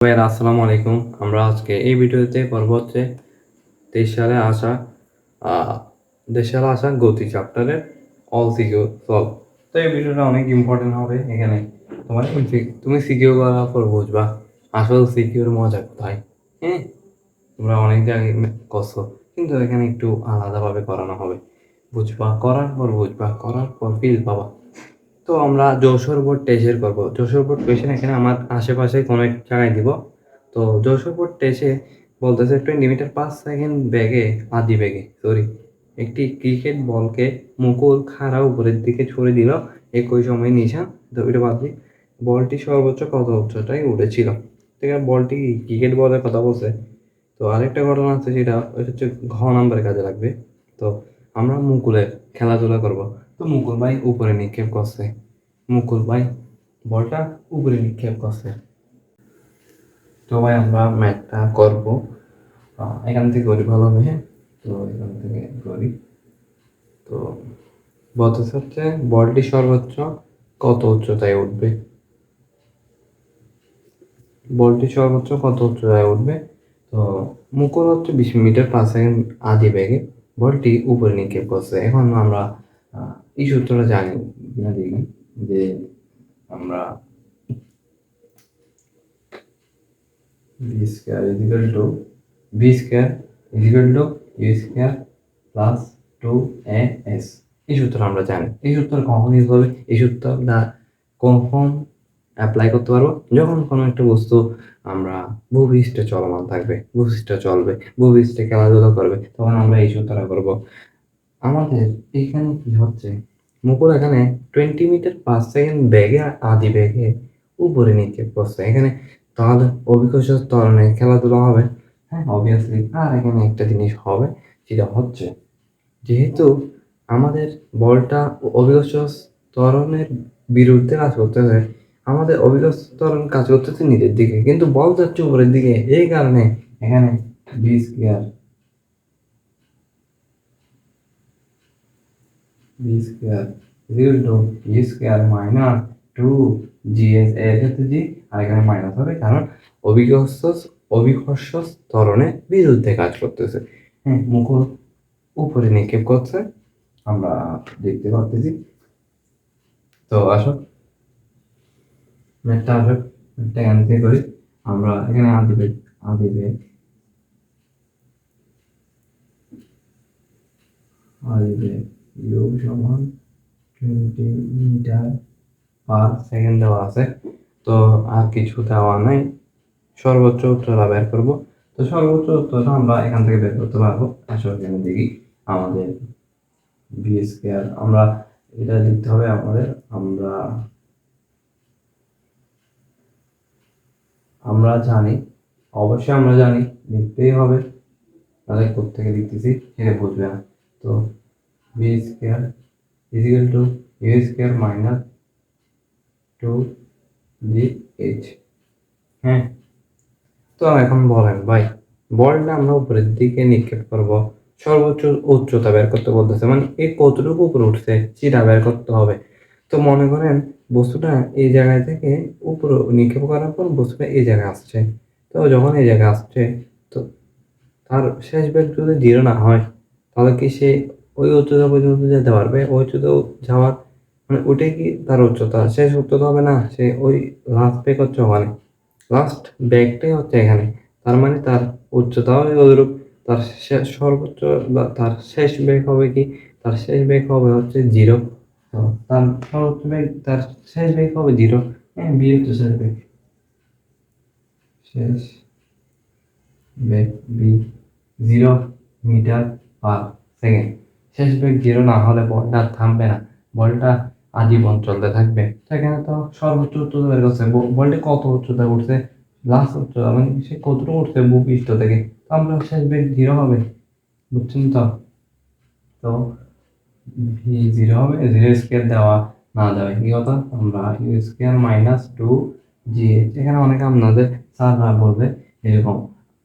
ভাইয়ের, আসসালামু আলাইকুম। আমরা আজকে এই ভিডিওতে করব হচ্ছে তেইশ সালে আসা দেশ সালে আসা গতি চ্যাপ্টারের অল সিকিউ সলভ তো এই ভিডিওটা অনেক ইম্পর্টেন্ট হবে এখানে। তোমার তুমি সিকিউ করার পর বুঝবা আসল সিকিউর মজা কোথায়। হ্যাঁ তোমরা অনেক জায়গায় করছ, কিন্তু এখানে একটু আলাদাভাবে করানো হবে। বুঝবা, করার পর বুঝবা, করার পর ফিল পাবা। তো আমরা যশোর বোর্ড টেস্টের করব। যশোর বোর্ড কোয়েশন এখানে আমার আশেপাশে কোনো এক জায়গায় দিব। তো যশোর বোর্ড টেস্টে বলতেছে টোয়েন্টি মিটার পাঁচ সেকেন্ড ব্যাগে আদি ব্যাগে সরি একটি ক্রিকেট বলকে মুকুল খাড়া উপরের দিকে ছড়ে দিল, একই সময় নিশান, তো এটা বাদ বলটি সর্বোচ্চ কত উচ্চতায় উঠেছিল? আছে বলটি ক্রিকেট বলের কথা বলছে। তো আরেকটা ঘটনা আছে সেটা হচ্ছে ঘ নাম্বারের কাজে লাগবে। তো আমরা মুকুলের খেলাধুলা করব। তো মুকুল ভাই উপরে নিক্ষেপ করছে। মুকুল ভাই, বলটা উপরে নিক্ষেপ করছে। তো ভাই, আমরা ম্যাচটা করব। এখান থেকে করি ভালো হবে হ্যাঁ? তো এখান থেকে করি। তো বলতেছে হচ্ছে বলটি সর্বোচ্চ কত উচ্চতায় উঠবে? বলটি সর্বোচ্চ কত উচ্চতায় উঠবে? তো মুকুল হচ্ছে বিশ মিটার পার সেকেন্ড আদি বেগে বলটি উপরে নিক্ষেপ করছে। এখন আমরা এই সূত্রটা জানি কিনা দেখি, যে আমরা v square equal to v square equal to u square plus two a s এই সূত্র আমরা জানি। এই সূত্র কখন ইউজ হবে? এই সূত্রটা কখন অ্যাপ্লাই করতে পারব? যখন কোনো একটা বস্তু আমরা ভূপৃষ্ঠে চলমান থাকবে, ভূপৃষ্ঠে চলবে, ভূপৃষ্ঠে খেলাধুলা করবে, তখন আমরা এই সূত্রটা করব। আমাদের এখানে কি হচ্ছে? মুকুল এখানে টোয়েন্টি মিটার পার সেকেন্ড ব্যাগে আদি ব্যাগে উপরে নিক্ষেপ করছে এখানে তাহলে অভিকর্ষ ত্বরণে খেলাধুলা হবে হ্যাঁ অবভিয়াসলি আর এখানে একটা জিনিস হবে, সেটা হচ্ছে যেহেতু আমাদের বলটা অভিকর্ষ ত্বরণের বিরুদ্ধে কাজ করতেছে, আমাদের অভিকর্ষ ত্বরণ কাজ করতেছে নিজের দিকে। কিন্তু বল যাচ্ছে উপরের দিকে, এই কারণে এখানে b square b square equal to e square minus two g s এর ক্ষেত্রে জি আর এখানে মাইনাস হবে, কারণ অভিকর্ষ অভিকর্ষ ত্বরণের বিরুদ্ধে কাজ করতেছে। হ্যাঁ মুকুল উপরে নিক্ষেপ করছে, আমরা দেখতে পাচ্ছি তো আসো ম্যাথটা আসো ম্যাথটা এখান করি। আমরা এখানে আদি বেগ আদি ইউ সমান টোয়েন্টি মিটার পার সেকেন্ড দেওয়া আছে। তো আর কিছু দেওয়া নাই। সর্বোচ্চ উচ্চতা বের করব। তো সর্বোচ্চ উচ্চতা আমরা এখান থেকে বের করতে পারব। আসলে এখানে দেখি আমাদের ভি স্কোয়ার আমরা এটা লিখতে হবে আমাদের। আমরা আমরা জানি। অবশ্যই আমরা জানি। লিখতেই হবে। তাহলে কোথেকে লিখতেছি? সেটা বুঝবে না। তো square equal to u square minus two g h হ্যাঁ? তো এখন বলেন, ভাই, বলটা আমরা উপরের দিকে নিক্ষেপ করব, সর্বোচ্চ উচ্চতা বের করতে বলতেছে মানে এই কতটুকু উপরে উঠছে, সেটা বের করতে হবে। তো মনে করেন, বস্তুটা এই জায়গায় থেকে উপরে নিক্ষেপ করার পর বস্তুটা এই জায়গায় আসছে। তো যখন এই জায়গায় আসছে, তো তার শেষ বেগ যদি জিরো না হয়, তাহলে কি সে ওই উচ্চতা পর্যন্ত যেতে পারবে। ওই উচ্চতা যাওয়ার মানে ওটাই কি তার উচ্চতা? শেষ উচ্চতা হবে না, সে ওই লাস্ট বেগ হচ্ছে ওখানে। লাস্ট ব্যাগটাই হচ্ছে এখানে। তার মানে তার উচ্চতাও ওইরূপ তার শেষ সর্বোচ্চ বা তার শেষ বেগ হবে কি? তার শেষ বেগ হবে হচ্ছে জিরো তার সর্বোচ্চ বেগ তার শেষ বেগ হবে জিরো হ্যাঁ বি হচ্ছে শেষ বেগ শেষ bag b zero metre per second শেষ বেগ জিরো না হলে বলটা থামবে না। বলটা আজীবন চলতে থাকবে। সেখানে তো সর্বোচ্চ উচ্চতা বের করছে। বলটি কত উচ্চতা উঠছে? লাস্ট উচ্চতা মানে সে কতটুকু উঠছে? ভূপৃষ্ঠ থেকে। তো আমরা শেষ বেগ জিরো হবে, বুঝছেন তো? তো ভি জিরো হবে জিরো স্কোয়ার দেওয়া না দেওয়া কি কথা? আমরা u square minus two g এখানে অনেকে আপনাদের স্যাররা বলবে এরকম।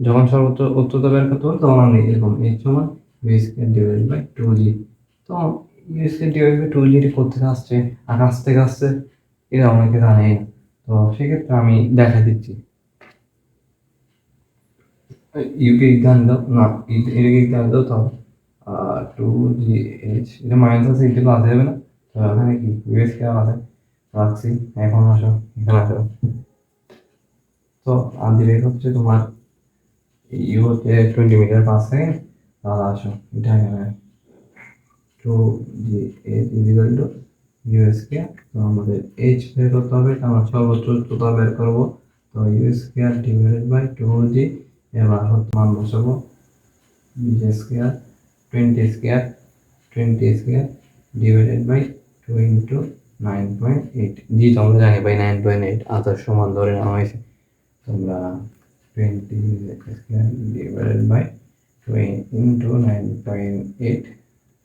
যখন সর্বোচ্চ উচ্চতা বের করতে হবে, তখন আমি এরকম এইচ সমান v divide by two g তো u square divide by two g t কোথেকে আসছে আকাশ থেকে আসছে এটা অনেকে জানেই। না তো সেক্ষেত্রে আমি দেখা দিচ্ছি। ইউকে এক্সাম দাও, না এটাকে এক্সাম দাও তো। টু জি এইচ এটা মাইনাস আছে এটা তো যাবে না। তো এখানে কি? ইউএস কে আছে রাখছি, এখন আসো, এখানে আসো। তো আদি বের হচ্ছে তোমার ইউ হচ্ছে টোয়েন্টি মিটার পার সেকেন্ড আর আসো এটা two g h equal to u s কে তো আমাদের এইচ বের করতে হবে আমার সর্বোচ্চ উচ্চতা বের করব। তো u square divided by two g এবার মান বসাবো। B square twenty square twenty square divided by two into nine point eight g তো আমরা জানি বাই নাইন পয়েন্ট এইট আতার সমান ধরে নেওয়া হয়েছে। তোমরা twenty square divided by two into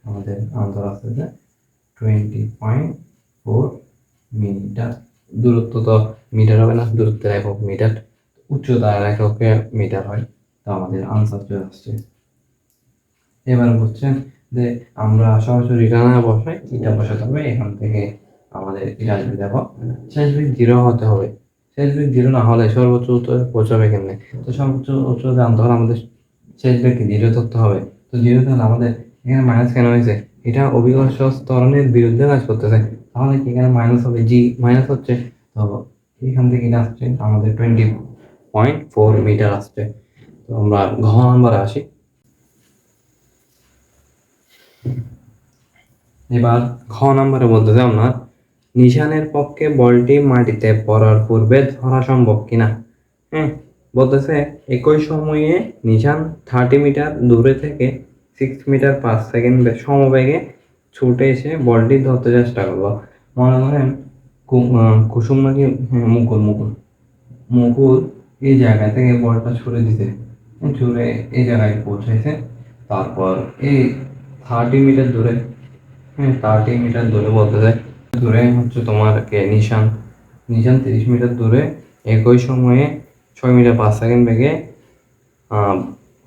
আমাদের আনসার আসতেছে টোয়েন্টি পয়েন্ট ফোর মিটার দূরত্ব তো মিটার হবে না, দূরত্বের একক মিটার উচ্চতার এককে মিটার হয়, তো আমাদের আনসার চলে আসছে। এবার বুঝছেন যে আমরা সরাসরি রানা বসাই এটা বসাতে হবে, এখান থেকে আমাদের এটা আসবে দেখো শেষ বিক জিরো হতে হবে। শেষ বিক জিরো না হলে সর্বোচ্চ উচ্চতায় পৌঁছাবে কেমনে? তো সর্বোচ্চ উচ্চতা জানতে হলে আমাদের শেষ বিক জিরো ধরতে হবে। তো জিরো তাহলে আমাদের এখানে মাইনাস কেন হয়েছে? এটা অভিকর্ষ ত্বরণের বিরুদ্ধে কাজ করতেছে। তাহলে কি এখানে মাইনাস হবে? জি মাইনাস হচ্ছে। তো এখান থেকে এটা আসছে আমাদের টোয়েন্টি পয়েন্ট ফোর মিটার আসছে। তো আমরা ঘ নাম্বারে আসি। এবার ঘ নাম্বারে বলতেছে আপনার নিশানের পক্ষে বলটি মাটিতে পড়ার পূর্বে ধরা সম্ভব কিনা? হ্যাঁ বলতেছে একই সময়ে নিশান থার্টি মিটার দূরে থেকে সিক্স মিটার পাঁচ সেকেন্ড সমবেগে ছুটে এসে বলটি ধরতে চেষ্টা করল। মনে করেন কুসুম নাকি হ্যাঁ, মুকুল মুকুল। মুকুল এই জায়গা থেকে বলটা ছুড়ে দিতে। ছুড়ে এই জায়গায় পৌঁছেছে তারপর এই থার্টি মিটার দূরে হ্যাঁ থার্টি মিটার দূরে বলতে দূরে হচ্ছে তোমার কে নিশান। নিশান তিরিশ মিটার দূরে একই সময়ে ছয় মিটার পাঁচ সেকেন্ড বেগে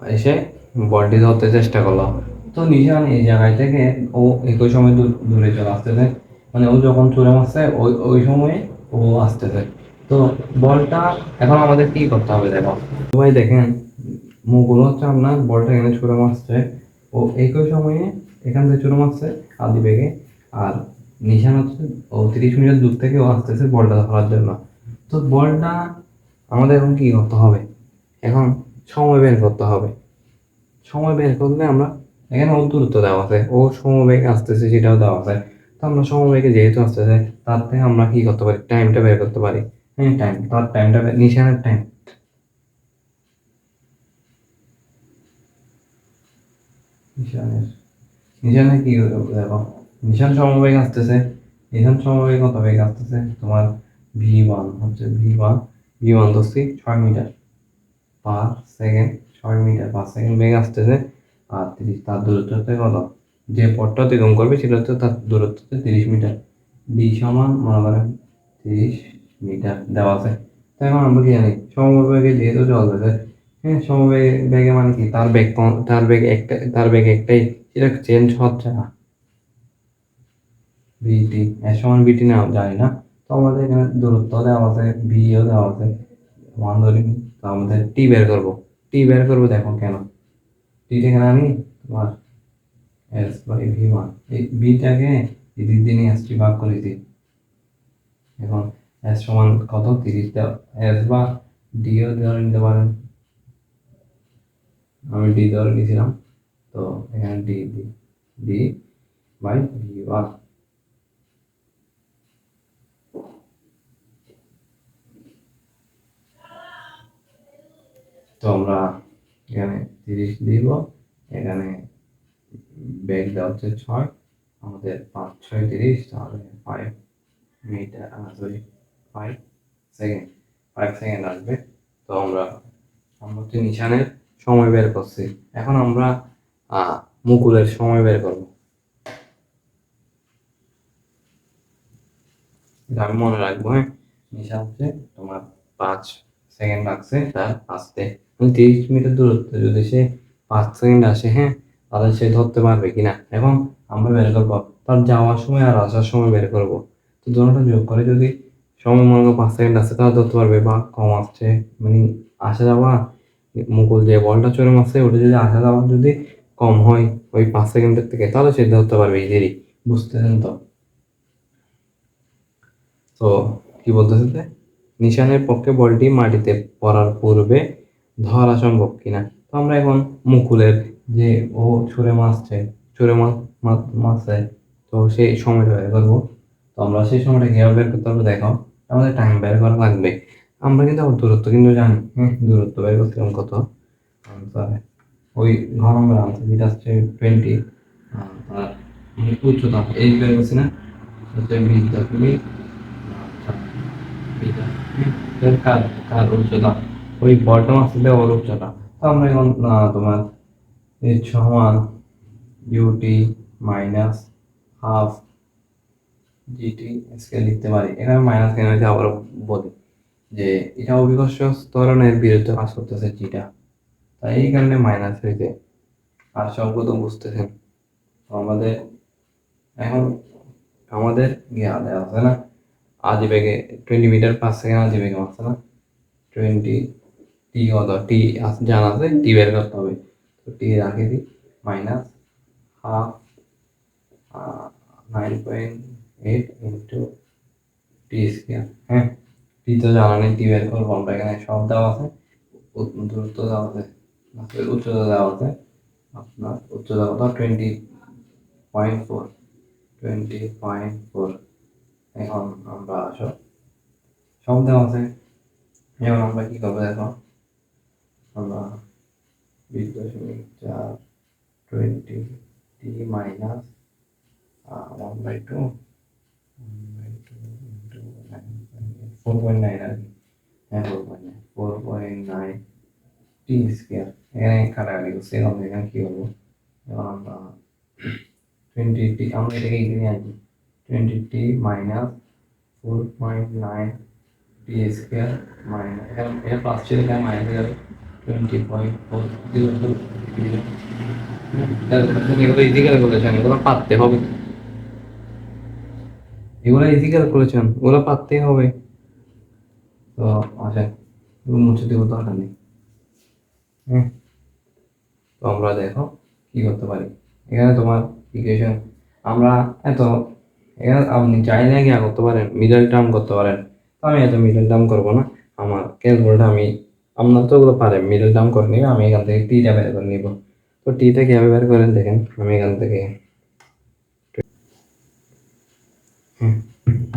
এসে বলটি ধরতে চেষ্টা করল। তো নিশান এই জায়গায় থেকে ও একই সময় দূর- চলে আসতেছে। মানে ও যখন চলে আসছে ওই ওই সময়ে ও আসতেছে। তো বলটা এখন আমাদের কি করতে হবে দেখো। ভাই দেখেন মুগুলো হচ্ছে আপনার, বলটা এখানে ছুড়ে মারছে। ও একই সময়ে এখান থেকে ছুড়ে মারছে আদি বেগে। আর নিশান হচ্ছে, ও তিরিশ মিটার দূর থেকে ও আসতেছে বলটা ধরার জন্য। তো বলটা আমাদের এখন কি করতে হবে? এখন সময় বের করতে হবে। সময় বের করলে আমরা এখানে ও দূরত্ব দেওয়া আছে। ও সমবেগে আসতেছে, সেটাও দেওয়া আছে। তো আমরা সমবেগে যেহেতু আসতেছে, তার থেকে আমরা কি করতে পারি? টাইমটা বের করতে পারি। হ্যাঁ টাইম তার টাইমটা নিশানের টাইম নিশানের নিশানে কি দেখো? নিশান সমবেগ আসতেছে। নিশান সমবেগ কত বেগ আসতেছে? তোমার ভি ওয়ান হচ্ছে ভি ওয়ান ওয়ান ধরছি ছয় মিটার পার সেকেন্ড, ছয় মিটার পার সেকেন্ড বেগ আসতেছে। আর তিরিশ, তার দূরত্ব হচ্ছে কত? যে পথটা অতিক্রম করবে সেটা হচ্ছে তার দূরত্ব হচ্ছে তিরিশ মিটার। ডি সমান, মনে করেন তিরিশ মিটার দেওয়া আছে। তো এখন আমরা কি জানি? সমবেগে যেহেতু চলতেছে হ্যাঁ সমবেগে, বেগে মানে কি? তার কম- তার বেগ একটা, তার বেগ একটাই, সেটা চেঞ্জ হচ্ছে না। বিটি এর সমান বিটি না, জানি না। তো আমাদের এখানে দূরত্ব দেওয়া আছে ভিও দেওয়া আছে ওয়ান ধরে নিই। তো আমাদের টি বের করব। টি বের করব দেখো কেন? টিটা এখানে আমি, তোমার এস বাই ভি ওয়ান। এই বিটাকে এই দিক দিয়ে নিয়ে আসছি, ভাগ করেছি এখন এস সমান কত? তিরিশ দেওয়া, এস বা ডিও ধরে নিতে পারেন। আমি ডি ধরে নিয়েছিলাম তো এখানে d d d by v one. তো আমরা এখানে তিরিশ দিব, এখানে বেগ দেওয়া হচ্ছে ছয়, আমাদের পাঁচ, ছয়, তিরিশ, তাহলে five metre sorry five second five second আসবে। তো আমরা আমরা হচ্ছে নিশানের সময় বের করছি। এখন আমরা মুকুলের সময় বের করব। আমি মনে রাখব হ্যাঁ? নিশা হচ্ছে তোমার পাঁচ সেকেন্ড লাগছে তার আসতে তিরিশ মিটার দূরত্ব যদি সে পাঁচ সেকেন্ড আসে হ্যাঁ তাহলে সে ধরতে পারবে কিনা? এবং আমরা বের করব, তার যাওয়ার সময় আর আসার সময় বের করব। তো দুটোটা যোগ করে যদি সময় মনে পাঁচ সেকেন্ড আসছে তাহলে ধরতে পারবে, বা কম আসছে মানে আসা যাওয়া, মুকুল যে বলটা চলে মারছে ওটা যদি আসা যাওয়া যদি কম হয় ওই পাঁচ সেকেন্ডের থেকে, তাহলে সে ধরতে পারবে ইজিলি বুঝতেছেন তো? তো কি বলতেছে নিশানের পক্ষে বলটি মাটিতে পড়ার পূর্বে ধরা সম্ভব কিনা। তো আমরা এখন মুকুলের যে ও ছুঁড়ে মারছে, ছুঁড়ে মাছ মারছে, তো সেই সময়টা বের করব। তো আমরা সেই সময়টা কীভাবে বের করতে পারব দেখো, আমাদের টাইম বের করা লাগবে। আমরা কিন্তু আবার দূরত্ব কিন্তু জানি হ্যাঁ দূরত্ব বের হবে কত? ওই ঘর নম্বর আনসার যেটা হচ্ছে টোয়েন্টি আর মানে উচ্চতা, এই বের করছি না, হচ্ছে বিদ্যা এর উচ্চতা ওই বলটা আসলে উচ্চতা তো আমরা এখন আহ, তোমার সমান u t minus half g t scale লিখতে পারি। এখানে মাইনাস কেন হয়েছে আবার বলি যে এটা অভিকর্ষ ত্বরণের বিরুদ্ধে কাজ করতেছে জিটা তাই এই কারণে মাইনাস হয়েছে। আর সবগুলো বুঝতেছেন আমাদের এখন আমাদের দেওয়া আছে না? টোয়েন্টি মিটার পার সেকেন্ড আদি বেগে মারছে না? টোয়েন্টি টি টি জানা আছে টি বের করতে হবে। তো টি রাখে দিই minus half nine point eight into t square হ্যাঁ টি তো জানা নেই টি বের করব আমরা এখানে, সব দেওয়া আছে। দূরত্ব দেওয়া আছে। উচ্চতা দেওয়া আছে। আপনার উচ্চতা কত? Twenty point four twenty point four এখন আমরা সব দেওয়া আছে এখন আমরা কি করব দেখো? আমরা বিশ দশমিক চার twenty t minus one by two four point nine আর কি। হ্যাঁ four point nine four point nine t square এখানে কাটাকাটি করছি আমরা এখানে কী করব এখন আমরা টোয়েন্টি টি আমরা এটাকে এগিয়ে আসব twenty minus four point nine t square minus এটা প্লাস ছিল এখানে মাইনাস হয়ে টোয়েন্টি পয়েন্ট ফোর এগুলো ইজি ক্যালকুলেশন এগুলো পারতে হবে। এগুলো ইজি ক্যালকুলেশন ওগুলো পারতেই হবে। তো আচ্ছা এগুলো মুছে দেবো দরকার হ্যাঁ তো আমরা দেখো কি করতে পারি। এখানে তোমার ইকুয়েশন আমরা এত আপনি চাইলে কি করতে পারেন? মিডল টার্ম করতে পারেন। তো আমি এত মিডল টার্ম করব না। আমার ক্যালকুলেটার আমি, আপনার তো ওগুলো পারেন। মিডল টার্ম করে নিবে আমি এখান থেকে টিটা বের করে নিব। তো টিটা কীভাবে বের করেন দেখেন? আমি এখান থেকে।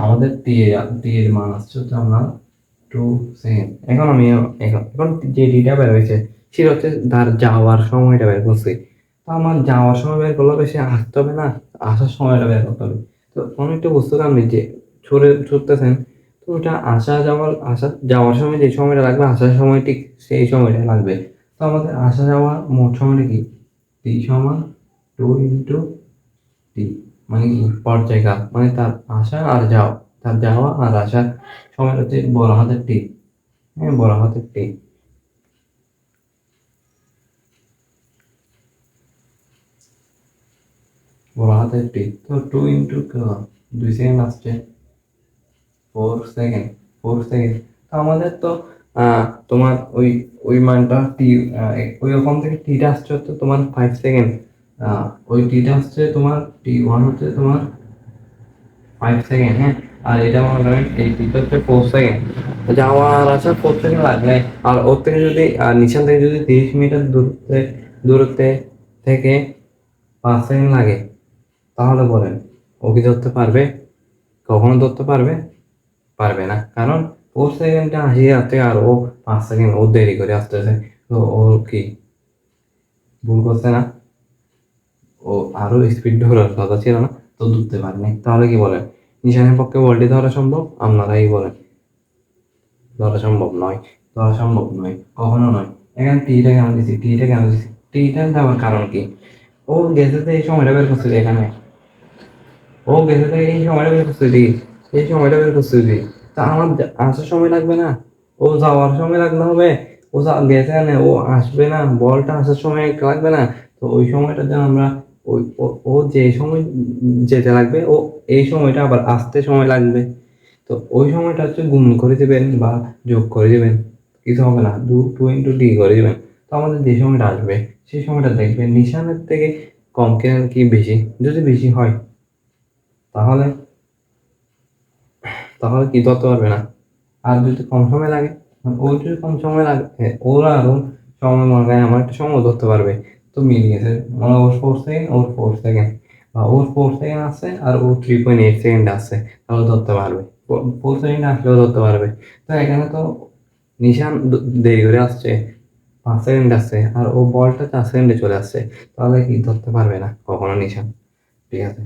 আমাদের টি টি এর মান আসছে হচ্ছে আপনার টু সেকেন্ড এখন আমি এখন এখন যে টিটা বের হয়েছে, সেটা হচ্ছে তার যাওয়ার সময়টা বের করছি। তো আমার যাওয়ার সময় বের করলে বেশি আসতে হবে না? আসার সময়টা বের করতে হবে। তো একটু বুঝতে পারলাম যে ছুড়ে ছুটতেছেন, তো ওটা আসা যাওয়ার আসা যাওয়ার সময় যে সময়টা লাগবে আসার সময় ঠিক সেই সময়টা লাগবে। তো আমাদের আসা যাওয়া মোট সময়টা কি? টি সমান টু ইন্টু টি মানে কি? পর্যায়কাল মানে তার আসা আর যাওয়া, তার যাওয়া আর আসার সময় হচ্ছে বড় হাতের টি। হ্যাঁ বড় হাতের টি। বড় হাতের টি তো টু ইন্টু দুই সেকেন্ড আসছে। Four second four second. তো আমাদের তো তোমার ওই ওই মানটা টি ওই রকম থেকে টিটা আসছে হচ্ছে তোমার ফাইভ সেকেন্ড। ওই টিটা আসছে তোমার টি ওয়ান হচ্ছে তোমার ফাইভ সেকেন্ড হ্যাঁ? আর এটা মনে করেন এই টিটা হচ্ছে ফোর সেকেন্ড। যাওয়া আর আসা ফোর সেকেন্ড লাগবে। আর ওর থেকে যদি নিশান থেকে যদি তিরিশ মিটার দূরত্বে দূরত্বে থেকে পাঁচ সেকেন্ড লাগে তাহলে বলেন, ও কি ধরতে পারবে? কখনো ধরতে পারবে? পারবে না। কারণ ও সেকেন্ডটা আসি আসতে আর ও পাঁচ সেকেন্ড ও দেরি করে আসতেছে। তো ও কি ভুল করছে না? ও আরও স্পিড ধরার কথা ছিল না, তো ধরতে পারেনি। তাহলে কি বলেন, নিশানের পক্ষে বলটি ধরা সম্ভব? আপনারাই বলেন। ধরা সম্ভব নয়। ধরা সম্ভব নয়। কখনো নয়। এখানে টিটা কেন দিছি? টিটা কেন দিছি? টিটা দেওয়ার কারণ কি? ও গেছে এই সময়টা বের করছিল এখানে। ও গেছে তো এই সময়টা বের করছিল এই সময়টা বের করছিল তা আমার আসার সময় লাগবে না? ও যাওয়ার সময় লাগতে হবে, ও গেছে না, ও আসবে না, বলটা আসার সময় লাগবে না। তো ওই সময়টাতে আমরা ওই, ও- যে সময় যেতে লাগবে, ও এই সময়টা আবার আসতে সময় লাগবে। তো ওই সময়টা হচ্ছে গুণ করে দেবেন বা যোগ করে দেবেন। কিছু হবে না, দু, টু ইন্টু ডি করে দেবেন। তো আমাদের যে সময়টা আসবে, সেই সময়টা দেখবে নিশানের থেকে কম কে কি বেশি? যদি বেশি হয়। তাহলে তাহলে কি ধরতে পারবে না? আর যদি কম সময় লাগে ওর যদি কম সময় লাগে ওর আরও সময় মনে হয় আমার একটা সময় ধরতে পারবে। তো মিলিয়েছে মানে ওর ফোর সেকেন্ড ওর ফোর সেকেন্ড বা ওর ফোর সেকেন্ড আছে, আর ও থ্রি পয়েন্ট এইট সেকেন্ড আছে, তাহলে ধরতে পারবে। ফোর সেকেন্ড আসলেও ধরতে পারবে। তো এখানে তো নিশান দেরি করে আসছে, পাঁচ সেকেন্ড আসছে আর ও বলটা চার সেকেন্ডে চলে আসছে। তাহলে কি ধরতে পারবে না কখনো নিশান? ঠিক আছে।